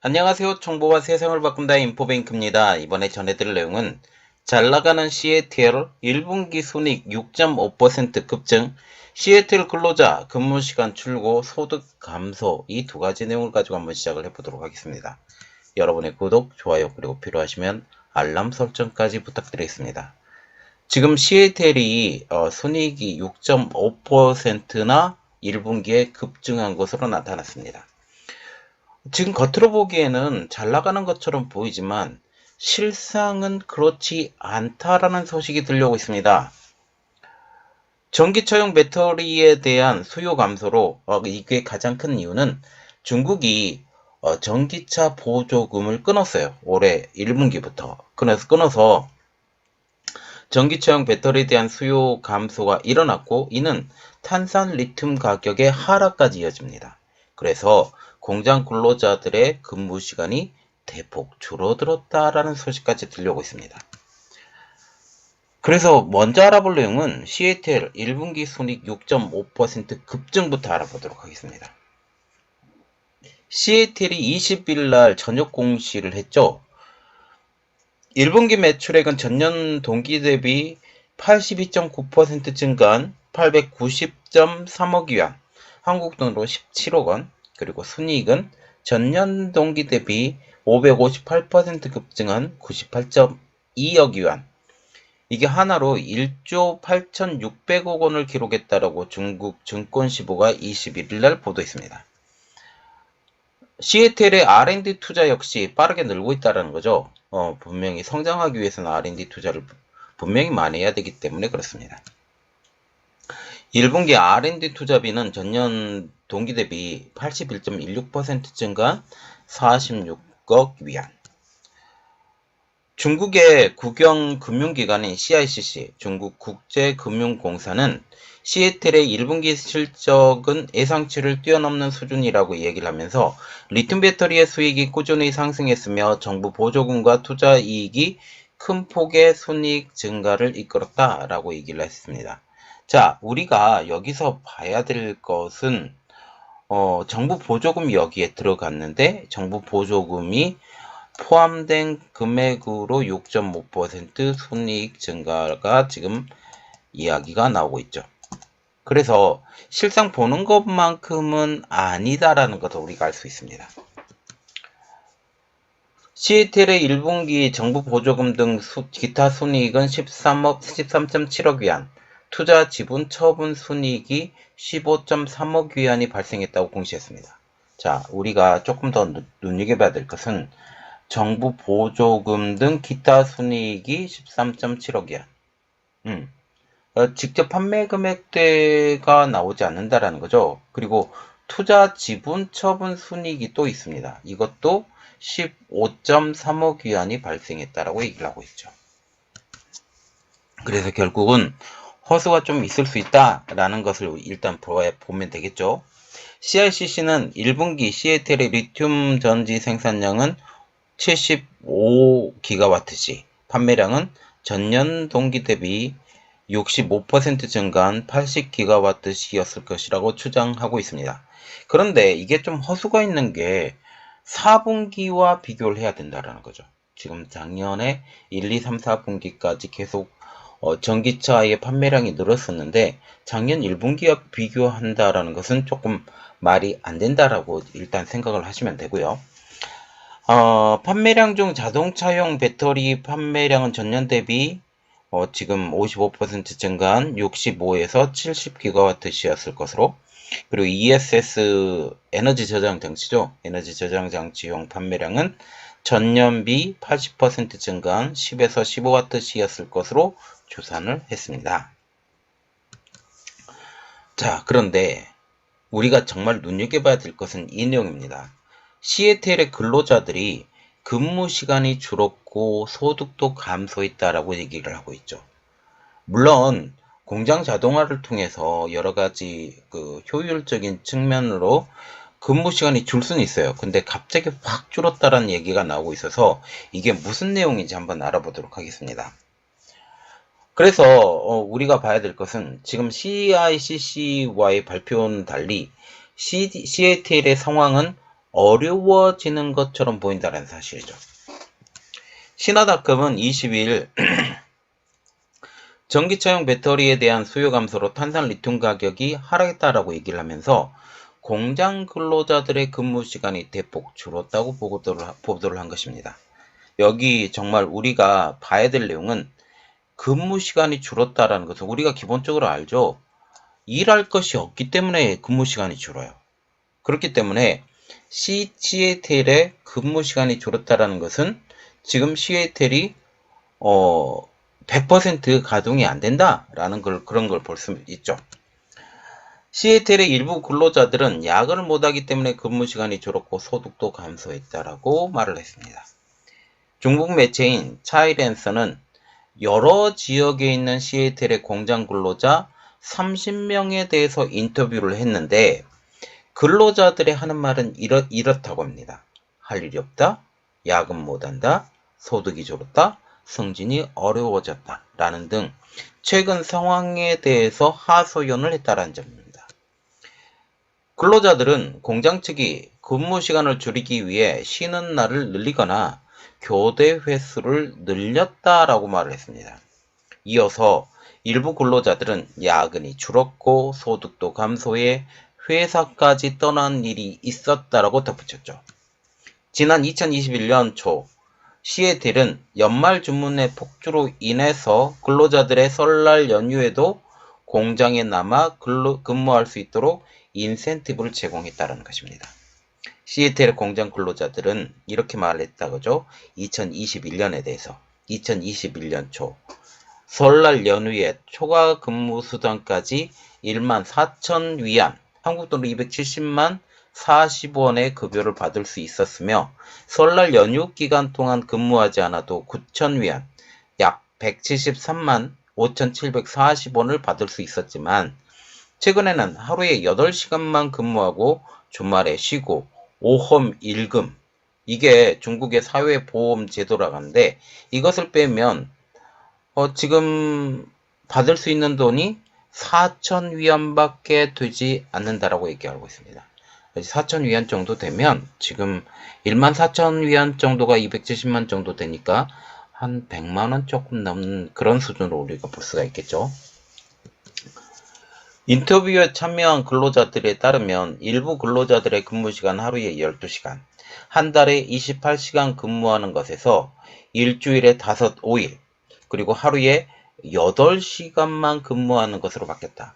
안녕하세요. 정보와 세상을 바꾼다 인포뱅크입니다. 이번에 전해드릴 내용은 잘 나가는 CATL 1분기 순익 6.5% 급증, CATL 근로자 근무 시간 줄고 소득 감소 이 두 가지 내용을 가지고 한번 시작을 해보도록 하겠습니다. 여러분의 구독, 좋아요 그리고 필요하시면 알람 설정까지 부탁드리겠습니다. 지금 CATL이 어, 순익이 6.5%나 1분기에 급증한 것으로 나타났습니다. 지금 겉으로 보기에는 잘 나가는 것처럼 보이지만 실상은 그렇지 않다라는 소식이 들려오고 있습니다. 전기차용 배터리에 대한 수요 감소로 어, 이게 가장 큰 이유는 중국이 어, 전기차 보조금을 끊었어요. 올해 1분기부터 끊어서 끊어서 전기차용 배터리에 대한 수요 감소가 일어났고 이는 탄산 리튬 가격의 하락까지 이어집니다. 그래서 공장 근로자들의 근무 시간이 대폭 줄어들었다라는 소식까지 들려오고 있습니다. 그래서 먼저 알아볼 내용은 CATL 1분기 순익 6.5% 급증부터 알아보도록 하겠습니다. CATL이 20일 날 저녁 공시를 했죠. 1분기 매출액은 전년 동기 대비 82.9% 증가한 890.3억 위안, 한국 돈으로 17억 원, 그리고 순이익은 전년 동기 대비 558% 급증한 98.2억 위안. 이게 하나로 1조 8,600억 원을 기록했다라고 중국 증권시보가 21일 날 보도했습니다. CATL의 R&D 투자 역시 빠르게 늘고 있다는 거죠. 어, 분명히 성장하기 위해서는 R&D 투자를 분명히 많이 해야 되기 때문에 그렇습니다. 1분기 R&D 투자비는 전년 동기 대비 81.16% 증가 46억 위안. 중국의 국영 금융기관인 CICC, 중국 국제금융공사는 시애틀의 1분기 실적은 예상치를 뛰어넘는 수준이라고 얘기를 하면서 리튬 배터리의 수익이 꾸준히 상승했으며 정부 보조금과 투자 이익이 큰 폭의 순이익 증가를 이끌었다라고 얘기를 했습니다. 자, 우리가 여기서 봐야 될 것은 어, 정부 보조금 여기에 들어갔는데 정부 보조금이 포함된 금액으로 6.5% 순이익 증가가 지금 이야기가 나오고 있죠. 그래서 실상 보는 것만큼은 아니다라는 것을 우리가 알 수 있습니다. 시애틀의 1분기 정부 보조금 등 수, 기타 순이익은 13억, 13.7억 위안, 투자 지분 처분 순이익이 15.3억 위안이 발생했다고 공시했습니다. 자, 우리가 조금 더 눈여겨봐야 될 것은 정부 보조금 등 기타 순이익이 13.7억 위안. 음. 어, 직접 판매 금액대가 나오지 않는다라는 거죠. 그리고 투자 지분 처분 순이익이 또 있습니다. 이것도 15.3억 위안이 발생했다라고 얘기를 하고 있죠. 그래서 결국은 허수가 좀 있을 수 있다라는 것을 일단 보면 되겠죠. CICC는 1분기 시애틀의 리튬 전지 생산량은 75GWh, 판매량은 전년 동기 대비 65% 증가한 80GWh였을 것이라고 추정하고 있습니다. 그런데 이게 좀 허수가 있는 게 4분기와 비교를 해야 된다는 거죠. 지금 작년에 1, 2, 3, 4분기까지 계속 어, 전기차의 판매량이 늘었었는데 작년 1분기와 비교한다라는 것은 조금 말이 안 된다라고 일단 생각을 하시면 되고요. 어, 판매량 중 자동차용 배터리 판매량은 전년 대비 어, 지금 55% 증가한 65에서 70GWh였을 것으로 그리고 ESS 에너지 저장 장치죠. 에너지 저장 장치용 판매량은 전년비 80% 증가한 10에서 15W였을 것으로 추산을 했습니다. 자, 그런데 우리가 정말 눈여겨봐야 될 것은 이 내용입니다. 시애틀의 근로자들이 근무 시간이 줄었고 소득도 감소했다라고 얘기를 하고 있죠. 물론 공장 자동화를 통해서 여러 가지 그 효율적인 측면으로 근무 시간이 줄 수는 있어요. 근데 갑자기 확 줄었다라는 얘기가 나오고 있어서 이게 무슨 내용인지 한번 알아보도록 하겠습니다. 그래서 어, 우리가 봐야 될 것은 지금 CICC와의 발표는 달리 CATL의 상황은 어려워지는 것처럼 보인다는 사실이죠. 신화닷컴은 22일 전기차용 배터리에 대한 수요 감소로 탄산 리튬 가격이 하락했다라고 얘기를 하면서 공장 근로자들의 근무 시간이 대폭 줄었다고 보도를, 보도를 한 것입니다. 여기 정말 우리가 봐야 될 내용은 근무 시간이 줄었다라는 것은 우리가 기본적으로 알죠. 일할 것이 없기 때문에 근무 시간이 줄어요. 그렇기 때문에 CGTL의 근무 시간이 줄었다라는 것은 지금 CATL이 어, 100% 가동이 안 된다라는 걸 그런 걸 볼 수 있죠. CATL의 일부 근로자들은 야근을 못하기 때문에 근무 시간이 줄었고 소득도 감소했다라고 말을 했습니다. 중국 매체인 차이랜서는 여러 지역에 있는 CATL의 공장 근로자 30명에 대해서 인터뷰를 했는데 근로자들의 하는 말은 이렇, 이렇다고 합니다. 할 일이 없다, 야근 못한다, 소득이 줄었다, 승진이 어려워졌다 라는 등 최근 상황에 대해서 하소연을 했다는 점입니다. 근로자들은 공장 측이 근무 시간을 줄이기 위해 쉬는 날을 늘리거나 교대 횟수를 늘렸다라고 말을 했습니다. 이어서 일부 근로자들은 야근이 줄었고 소득도 감소해 회사까지 떠난 일이 있었다라고 덧붙였죠. 지난 2021년 초 시애틀은 연말 주문의 폭주로 인해서 근로자들의 설날 연휴에도 공장에 남아 근로, 근무할 수 있도록 인센티브를 제공했다는 것입니다. 시애틀 공장 근로자들은 이렇게 말했다 그죠? 2021년에 대해서 2021년 초 설날 연휴에 초과 근무 수당까지 1만 4천 위안 한국 돈으로 270만 40원의 급여를 받을 수 있었으며 설날 연휴 기간 동안 근무하지 않아도 9천 위안 약 173만 5,740원을 받을 수 있었지만 최근에는 하루에 8시간만 근무하고 주말에 쉬고 오험 일금 이게 중국의 사회보험 제도라고 하는데 이것을 빼면 어, 지금 받을 수 있는 돈이 4천 위안밖에 되지 않는다라고 얘기하고 있습니다. 4천 위안 정도 되면 지금 1만 4천 위안 정도가 270만 정도 되니까 한 100만 원 조금 넘는 그런 수준으로 우리가 볼 수가 있겠죠. 인터뷰에 참여한 근로자들에 따르면 일부 근로자들의 근무 시간 하루에 12시간, 한 달에 28시간 근무하는 것에서 일주일에 5, 5일, 그리고 하루에 8시간만 근무하는 것으로 바뀌었다.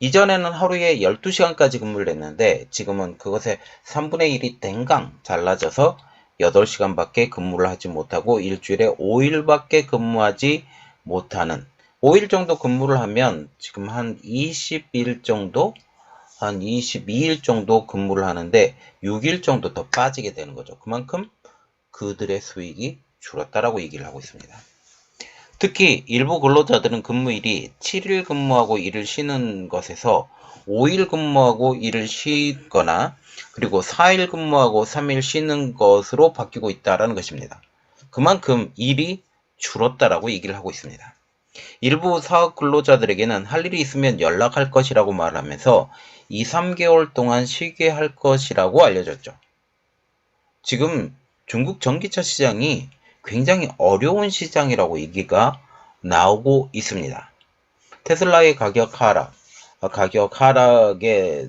이전에는 하루에 12시간까지 근무를 했는데 지금은 그것의 3분의 1이 댕강 잘라져서 8시간밖에 근무를 하지 못하고 일주일에 5일밖에 근무하지 못하는 5일 정도 근무를 하면 지금 한 20일 정도 한 22일 정도 근무를 하는데 6일 정도 더 빠지게 되는 거죠. 그만큼 그들의 수익이 줄었다라고 얘기를 하고 있습니다. 특히 일부 근로자들은 근무일이 7일 근무하고 일을 쉬는 것에서 5일 근무하고 일을 쉬거나 그리고 4일 근무하고 3일 쉬는 것으로 바뀌고 있다는 것입니다. 그만큼 일이 줄었다라고 얘기를 하고 있습니다. 일부 사업 근로자들에게는 할 일이 있으면 연락할 것이라고 말하면서 2, 3개월 동안 쉬게 할 것이라고 알려졌죠. 지금 중국 전기차 시장이 굉장히 어려운 시장이라고 얘기가 나오고 있습니다. 테슬라의 가격 하락, 아, 가격 하락에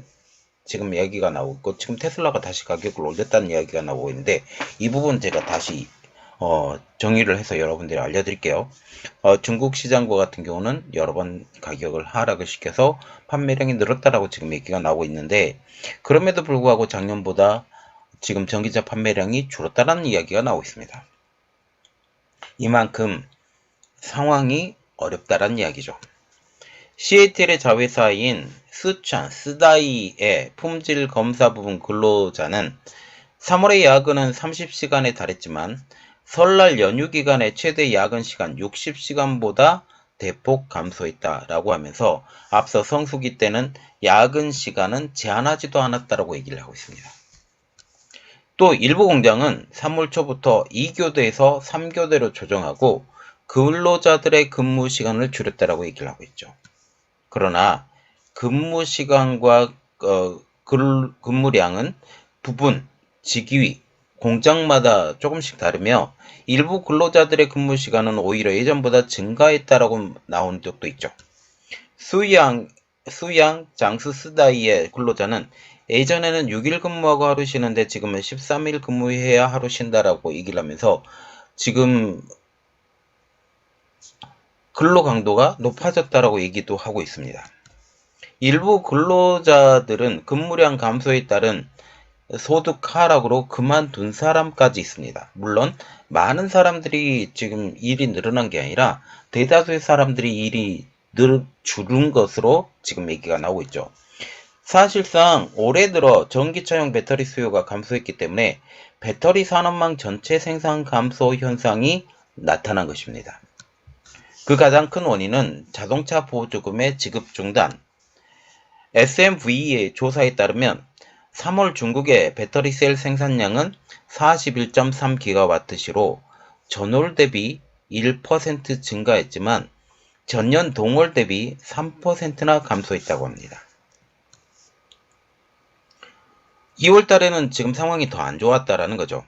지금 얘기가 나오고 지금 테슬라가 다시 가격을 올렸다는 이야기가 나오고 있는데 이 부분 제가 다시 어, 정의를 해서 여러분들이 알려드릴게요. 어, 중국 시장과 같은 경우는 여러 번 가격을 하락을 시켜서 판매량이 늘었다라고 지금 얘기가 나오고 있는데 그럼에도 불구하고 작년보다 지금 전기차 판매량이 줄었다라는 이야기가 나오고 있습니다. 이만큼 상황이 어렵다란 이야기죠. 시애틀의 자회사인 스촨 스다이의 품질 검사 부분 근로자는 3월의 야근은 30시간에 달했지만 설날 연휴 기간의 최대 야근 시간 60시간보다 대폭 감소했다라고 하면서 앞서 성수기 때는 야근 시간은 제한하지도 않았다라고 얘기를 하고 있습니다. 또 일부 공장은 3월 초부터 2교대에서 3교대로 조정하고 근로자들의 근무 시간을 줄였다라고 얘기를 하고 있죠. 그러나 근무 시간과 어, 근무량은 부분 직위, 공장마다 조금씩 다르며 일부 근로자들의 근무 시간은 오히려 예전보다 증가했다라고 나온 적도 있죠. 수양, 수양 장수 스다이의 근로자는 예전에는 6일 근무하고 하루 쉬는데 지금은 13일 근무해야 하루 쉰다라고 얘기를 하면서 지금 근로 강도가 높아졌다라고 얘기도 하고 있습니다. 일부 근로자들은 근무량 감소에 따른 소득 하락으로 그만둔 사람까지 있습니다. 물론 많은 사람들이 지금 일이 늘어난 게 아니라 대다수의 사람들이 일이 늘 줄은 것으로 지금 얘기가 나오고 있죠. 사실상 올해 들어 전기차용 배터리 수요가 감소했기 때문에 배터리 산업망 전체 생산 감소 현상이 나타난 것입니다. 그 가장 큰 원인은 자동차 보조금의 지급 중단. SMV의 조사에 따르면 3월 중국의 배터리 셀 생산량은 41.3GW시로 전월 대비 1% 증가했지만 전년 동월 대비 3%나 감소했다고 합니다. 2월 달에는 지금 상황이 더 안 좋았다라는 거죠.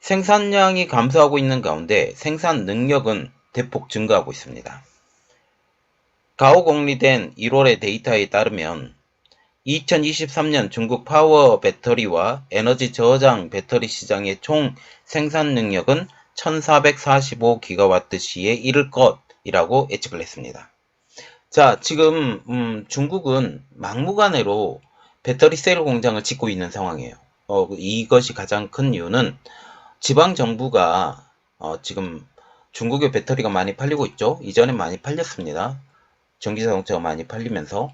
생산량이 감소하고 있는 가운데 생산 능력은 대폭 증가하고 있습니다. 가오 공리된 1월의 데이터에 따르면 2023년 중국 파워 배터리와 에너지 저장 배터리 시장의 총 생산 능력은 1445GW시에 이를 것이라고 예측을 했습니다. 자, 지금 음, 중국은 막무가내로 배터리 셀 공장을 짓고 있는 상황이에요. 어, 이것이 가장 큰 이유는 지방 정부가 어, 지금 중국의 배터리가 많이 팔리고 있죠. 이전에 많이 팔렸습니다. 전기자동차가 많이 팔리면서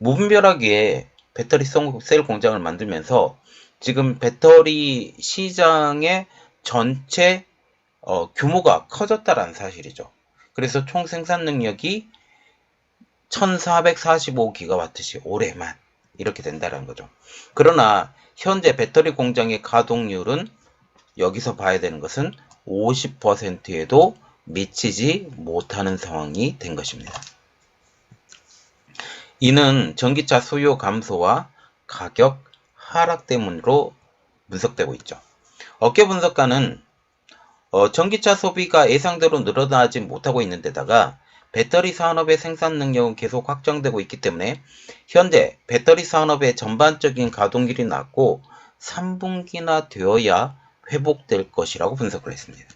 무분별하게 배터리 셀 공장을 만들면서 지금 배터리 시장의 전체 어, 규모가 커졌다라는 사실이죠. 그래서 총 생산 능력이 1445GW시 올해만 이렇게 된다는 거죠. 그러나 현재 배터리 공장의 가동률은 여기서 봐야 되는 것은 50%에도 미치지 못하는 상황이 된 것입니다. 이는 전기차 수요 감소와 가격 하락 때문으로 분석되고 있죠. 업계 분석가는 어, 전기차 소비가 예상대로 늘어나지 못하고 있는 데다가 배터리 산업의 생산 능력은 계속 확정되고 있기 때문에 현재 배터리 산업의 전반적인 가동률이 낮고 3분기나 되어야 회복될 것이라고 분석을 했습니다.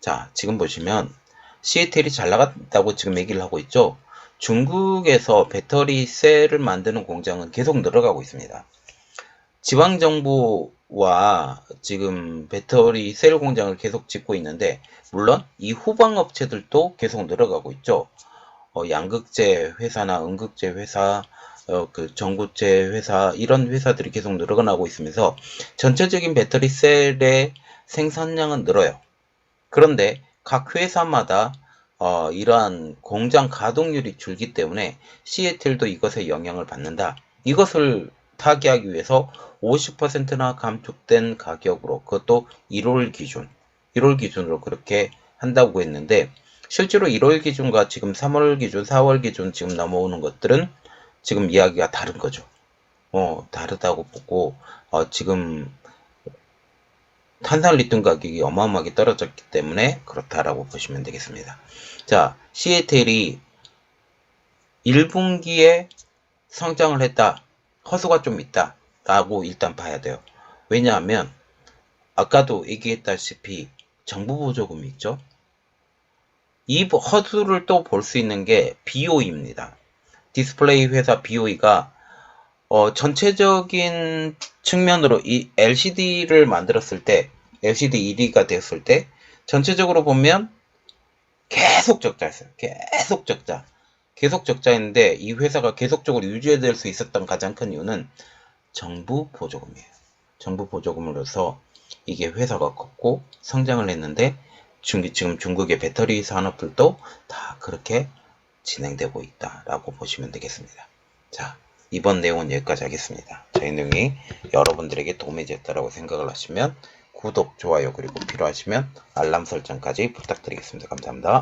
자, 지금 보시면 시에텔이 잘 나갔다고 지금 얘기를 하고 있죠. 중국에서 배터리 셀을 만드는 공장은 계속 늘어가고 있습니다. 지방정부와 지금 배터리 셀 공장을 계속 짓고 있는데, 물론 이 후방 업체들도 계속 늘어가고 있죠. 어, 양극재 회사나 음극재 회사, 어, 그 전구체 회사 이런 회사들이 계속 늘어나고 있으면서 전체적인 배터리 셀의 생산량은 늘어요. 그런데 각 회사마다 어, 이러한 공장 가동률이 줄기 때문에 시애틀도 이것에 영향을 받는다. 이것을 타개하기 위해서 50%나 감축된 가격으로 그것도 1월 기준, 1월 기준으로 그렇게 한다고 했는데 실제로 1월 기준과 지금 3월 기준, 4월 기준 지금 넘어오는 것들은 지금 이야기가 다른 거죠. 어, 다르다고 보고 어, 지금 탄산 리튬 가격이 어마어마하게 떨어졌기 때문에 그렇다라고 보시면 되겠습니다. 자, 시에텔이 1분기에 성장을 했다. 허수가 좀 있다. 라고 일단 봐야 돼요. 왜냐하면 아까도 얘기했다시피 정부 보조금이 있죠. 이 허수를 또 볼 수 있는 게 BOE입니다. 디스플레이 회사 BOE가 어, 전체적인 측면으로 이 LCD를 만들었을 때, LCD 1위가 되었을 때, 전체적으로 보면 계속 적자였어요. 계속 적자. 계속 적자인데 이 회사가 계속적으로 유지될 수 있었던 가장 큰 이유는 정부 보조금이에요. 정부 보조금으로서 이게 회사가 컸고 성장을 했는데 중, 지금 중국의 배터리 산업들도 다 그렇게 진행되고 있다라고 보시면 되겠습니다. 자, 이번 내용은 여기까지 하겠습니다. 저희 내용이 여러분들에게 도움이 됐다고 생각을 하시면 구독, 좋아요, 그리고 필요하시면 알람 설정까지 부탁드리겠습니다. 감사합니다.